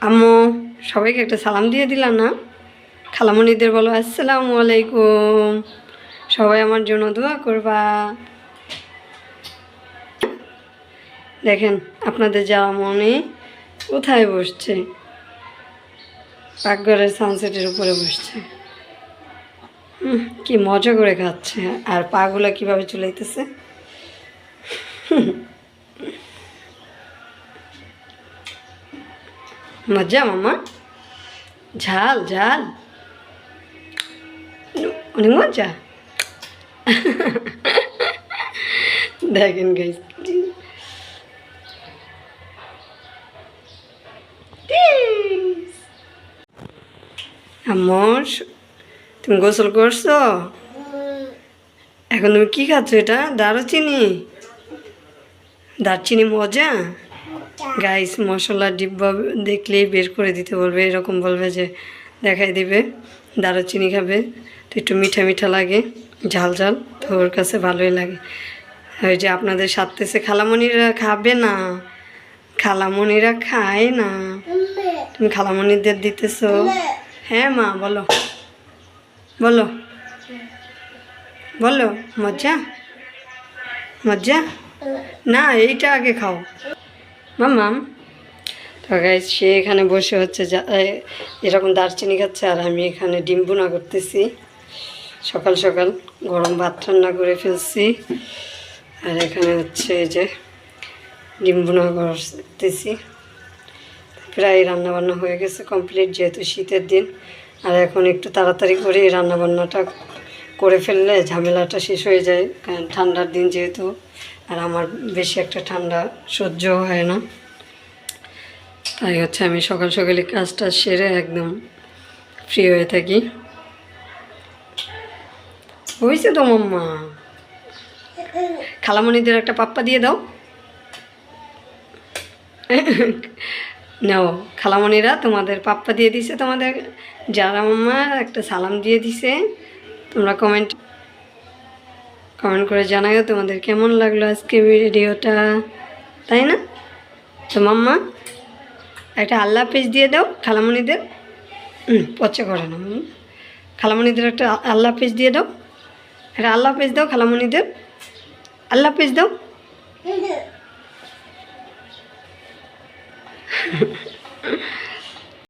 আম্মু, সবাইকে একটা সালাম দিয়ে দিলাম না? খালামণিদের বলো, আসসালামু আলাইকুম। সবাই আমার জন্য দোয়া করবা। দেখেন, আপনাদের যাওয়া মনে কোথায় বসছে? পাকঘরের সানসেটের উপরে বসছে। কি মজা করে খাচ্ছে, আর পাগুলা কীভাবে চুলাইতেছে? মজা, মামা? ঝাল ঝাল। অনেক মজা? দেখেন গাইস আমর তুমি গোসল করছ? এখন তুমি কি খাচ্ছ এটা? দারুচিনি। দারচিনি মজা? গাইস মশলা ডিব্বা দেখলেই বের করে দিতে বলবে, এরকম বলবে যে দেখাই দিবে, দারুচিনি খাবে, তো একটু মিঠা মিঠা লাগে, ঝাল ঝাল, তো ওর কাছে ভালোই লাগে। ওই যে আপনাদের সাথেছে খালামণিরা খাবে না, খালামণিরা খায় না। তুমি খালামণিদের দিতেছো? হ্যাঁ মা, বলো। বলো। বলো মজা মজা না, এইটা আগে খাও। মামাম তো গাইজ সে এখানে বসে হচ্ছে এরকম দারচিনি খাচ্ছে আর আমি এখানে ডিম বোনা করতেছি। সকাল সকাল গরম ভাত রান্না করে ফেলছি। আর এখানে হচ্ছে এই যে ডিম বোনা করতেছি। প্রায় রান্নাবান্না হয়ে গেছে কমপ্লিট যেহেতু শীতের দিন। আর এখন একটু তাড়াতাড়ি করে রান্নাবান্নাটা করে ফেললে ঝামেলাটা শেষ হয়ে যায় ঠান্ডার দিন যেহেতু, আর আমার বেশি একটা ঠান্ডা সহ্য হয় না। তাই হচ্ছে আমি সকাল সকালে কাজটা সেরে একদম ফ্রি হয়ে থাকি। হয়েছে তো মাম্মা। খালামণিদের একটা পাপ্পা দিয়ে দাও। নাও, খালামণিরা তোমাদের পাপ্পা দিয়ে দিছে তোমাদের, যারা মাম্মা একটা সালাম দিয়ে দিছে তোমরা কমেন্ট কমেন্ট করে জানাও তোমাদের কেমন লাগল আজকে ভিডিওটা তাই না? তো মাম্মা একটা আল্লাহ পেজ দিয়ে দাও খালামণিদের। হুম, পচা করে না। খালামণিদের একটা আল্লাহ পেজ দিয়ে দাও। একটা আল্লাহ পেজ দাও খালামণিদের। আল্লাহ পেজ দাও।